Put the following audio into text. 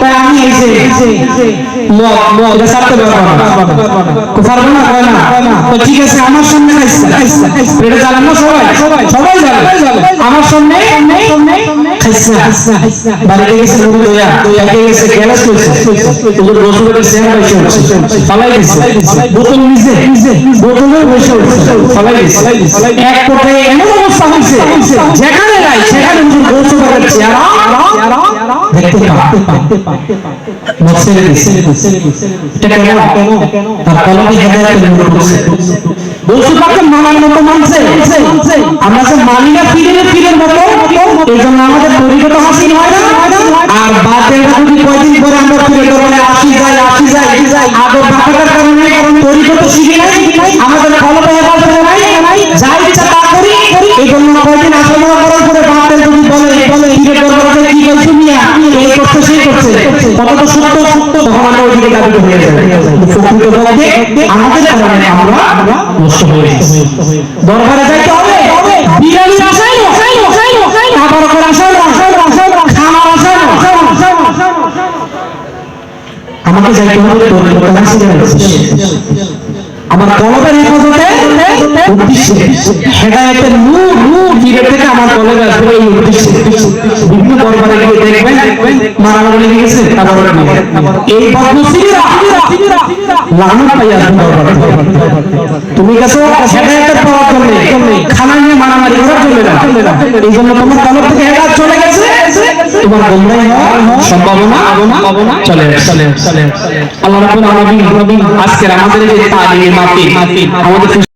তাই আমি যেখানে নাই সেখানে চেহারা দেখতে পান মসজিদে দিছে এটা কেন তার কলমে হেদায়েতের নূর পড়ছে বলছে পাকে মানার মতো মানছে আমরা যে না পীরের পীরের মতো এই জন্য আমাদের হয় করছে কতটা সত্য তখন আমরা ওইদিকে দাবি হয়ে যাই প্রকৃত বলতে আমাদের কারণে আমরা নষ্ট হয়ে দরবারে যাইতে হবে। বিরিয়ানি আসাই আসাই আসাই আসাই তারপর করে আসাই খানা আসাই খামার আসাই আসাই আসাই আমাকে যাইতে হবে তোর কথা আমার কলবের হেফাজতে উদ্দেশ্যে। হেদায়েতের নূর নূর ফিরে থেকে আমার কলবে আসবে এই উদ্দেশ্যে। মারামারি লেগে গেছে তারপর এই বদনসিরা লানত পাই তুমি গেছো হেদায়েতের পাওয়ার জন্য খানা নিয়ে মারামারি করার জন্য না। এই জন্য তোমার কলব থেকে হেদায়েত চলে গেছে। তোমার গোমরাই হওয়ার সম্ভাবনা চলে চলে চলে। আল্লাহ রাব্বুল আলামিন আজকের আমাদের এই তালিম মাহফিল আমাদের